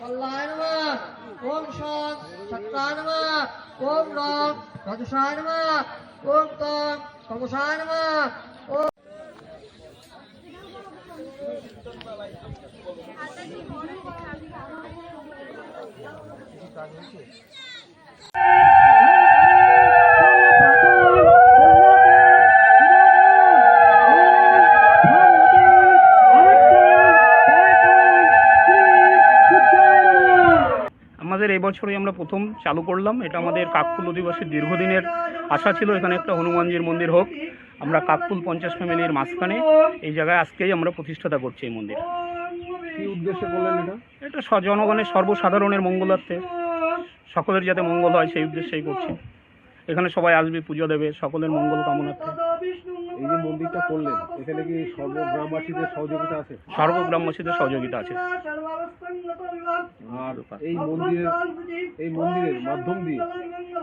কল্যাণ ওম song সত্যান ওম রং রজসান ওম ওম আমাদের এই বছরই আমরা প্রথম চালু করলাম। এটা আমাদের কাকফুল অধিবাসীর দীর্ঘদিনের আশা ছিল এখানে একটা হনুমানজির মন্দির হোক। আমরা কাকফুল পঞ্চাশ ফ্যামিলির মাঝখানে এই জায়গায় আজকেই আমরা প্রতিষ্ঠাতা করছি এই মন্দির। উদ্দেশ্যে এটা? এটা জনগণের সর্বসাধারণের মঙ্গলার্থে। সকলের যাতে মঙ্গল হয় সেই উদ্দেশ্যেই করছি। এখানে সবাই আসবে পুজো দেবে সকলের মঙ্গল কামনার্থে। এই যে মন্দিরটা করলেন এখানে কি সর্বগ্রামবাসীদের সহযোগিতা আছে? সর্বগ্রামবাসীদের সহযোগিতা আছে। আর এই মন্দিরের এই মন্দিরের মাধ্যম দিয়ে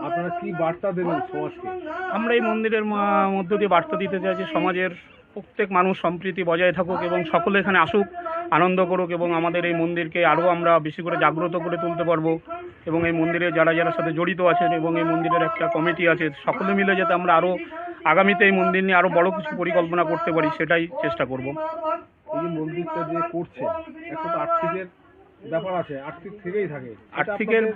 আপনারা কি বার্তা দেবেন সমাজকে? আমরা এই মন্দিরের মধ্য দিয়ে বার্তা দিতে চাইছি সমাজের প্রত্যেক মানুষ সম্প্রীতি বজায় থাকুক এবং সকলে এখানে আসুক আনন্দ করুক এবং আমাদের এই মন্দিরকে আরও আমরা বেশি করে জাগ্রত করে তুলতে পারব। এবং এই মন্দিরে যারা যারা সাথে জড়িত আছেন এবং এই মন্দিরের একটা কমিটি আছে সকলে মিলে যাতে আমরা আরও আগামীতে এই মন্দির নিয়ে আরও বড় কিছু পরিকল্পনা করতে পারি সেটাই চেষ্টা করব। এই যে মন্দিরটা যে করছে এখন তো আর্থিকের ব্যাপার আছে আর্থিক থেকেই থাকে। আর্থিকের-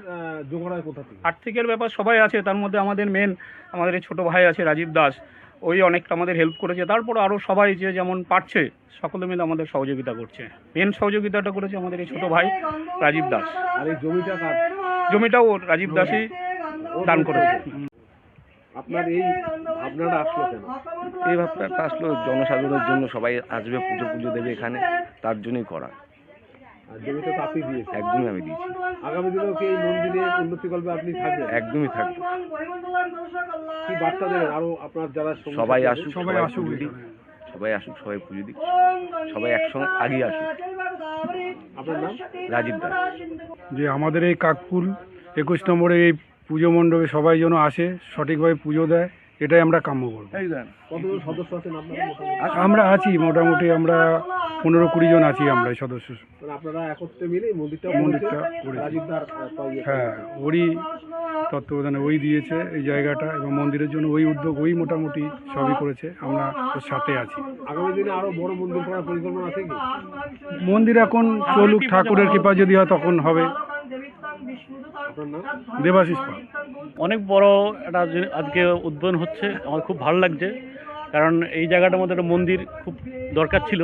জোগাড় কোথা থেকে? আর্থিকের ব্যাপার সবাই আছে তার মধ্যে আমাদের মেন আমাদের এই ছোটো ভাই আছে রাজীব দাস। ওই অনেকটা আমাদের হেল্প করেছে। তারপর আরও সবাই যে যেমন পারছে সকলে মিলে আমাদের সহযোগিতা করছে। মেন সহযোগিতাটা করেছে আমাদের এই ছোটো ভাই রাজীব দাস। আর এই জমিটা কার জমিটাও রাজীব দাসই দান করেছে। আপনার এই ভাবনাটা আসলো কেন? এই ভাবনাটা আসলো জনসাধারণের জন্য সবাই আসবে পুজো পুজো দেবে এখানে তার জন্যই করা। আর জমিটা তো আপনি দিয়েছেন একদমই আমি দিয়েছি। আগামী দিনেও কি এই মন্দিরের উন্নতি করবে আপনি থাকবেন? একদমই কি বার্তা দেবেন? আরও আপনার যারা সবাই আসুক সবাই দিক। সবাই আসুক সবাই পুজো দিক। সবাই একসঙ্গে আগিয়ে আসুক। আপনার নাম? রাজীব দাস। যে আমাদের এই কাকপুল একুশ নম্বরে এই পুজো মণ্ডপে সবাই যেন আসে সঠিকভাবে পুজো দেয় এটাই আমরা কাম্য করব। কতজন সদস্য আছেন আপনারা মোটামুটি? আমরা আছি মোটামুটি আমরা পনেরো কুড়ি জন আছি আমরা এই সদস্য। আপনারা একত্রে মিলে মন্দিরটা মন্দিরটা। করেছি। হ্যাঁ ওরই তত্ত্বাবধানে ওই দিয়েছে এই জায়গাটা এবং মন্দিরের জন্য ওই উদ্যোগ ওই মোটামুটি সবই করেছে। আমরা ওর সাথে আছি। আগামী দিনে আরও বড় মন্দির করার পরিকল্পনা আছে কি? মন্দির এখন চলুক ঠাকুরের কৃপা যদি হয় তখন হবে। দেবাশিস পাল। অনেক বড় একটা আজকে উদ্বোধন হচ্ছে আমার খুব ভালো লাগছে। কারণ এই জায়গাটার মধ্যে একটা মন্দির খুব দরকার ছিল।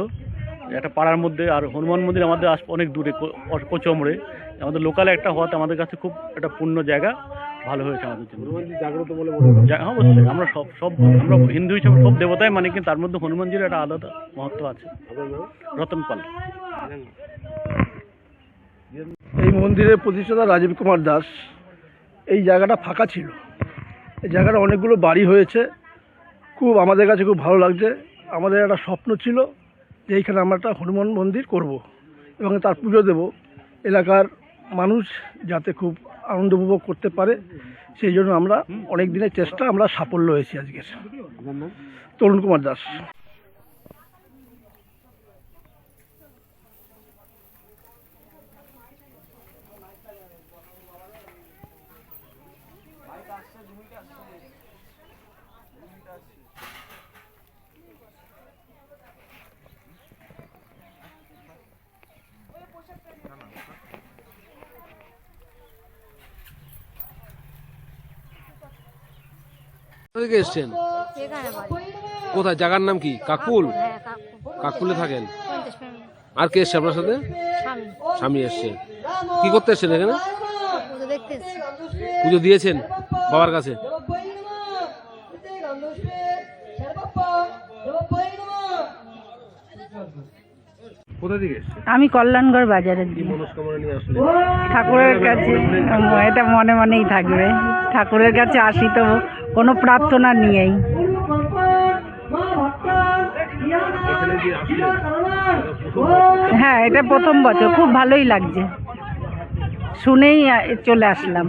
একটা পাড়ার মধ্যে আর হনুমান মন্দির আমাদের আস অনেক দূরে কোচমড়ে আমাদের লোকালে একটা হওয়াতে আমাদের কাছে খুব একটা পূর্ণ জায়গা ভালো হয়েছে আমাদের জন্য। জাগ্রত বলে মনে হয়। অবশ্যই। আমরা সব সব আমরা হিন্দু হিসাবে সব দেবতাই মানে কিন্তু তার মধ্যে হনুমানজির একটা আলাদা মহত্ব আছে। রতন পাল। এই মন্দিরের প্রতিষ্ঠাতা রাজীব কুমার দাস এই জায়গাটা ফাঁকা ছিল। এই জায়গাটা অনেকগুলো বাড়ি হয়েছে। খুব আমাদের কাছে খুব ভালো লাগছে। আমাদের একটা স্বপ্ন ছিল যে এইখানে আমরা একটা হনুমান মন্দির করব এবং তার পুজো দেব। এলাকার মানুষ যাতে খুব আনন্দ উপভোগ করতে পারে সেই জন্য আমরা অনেক দিনের চেষ্টা আমরা সাফল্য হয়েছি আজকের। তরুণ কুমার দাস। থেকে এসছেন কোথায়? জায়গার নাম কি? কাকুল? কাকুলে থাকেন। আর কে এসছে আপনার সাথে? স্বামী এসছে। কি করতে এসছেন এখানে? পুজো দিয়েছেন বাবার কাছে? আমি কল্যাণগড় বাজারের ঠাকুরের কাছে। এটা মনে মনেই থাকবে। ঠাকুরের কাছে আসি তো কোনো প্রার্থনা নিয়েই। হ্যাঁ এটা প্রথম বছর, খুব ভালোই লাগছে। শুনেই চলে আসলাম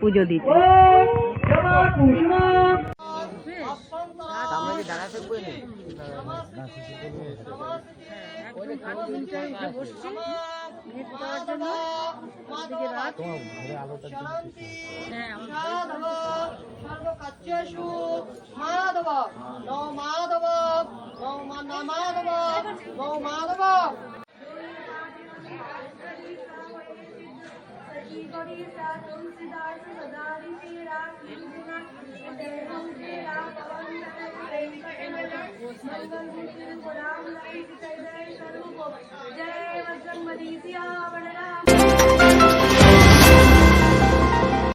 পুজো দিতে। সামনে কি দাঁড়া থাকব মাধব মাধব মাধব মাধব करी सा तुम सिदार से सदारी से राम युजना तेरहम से राम पवन मंगल गुरु राम जय वज़न मरीसिया वनराम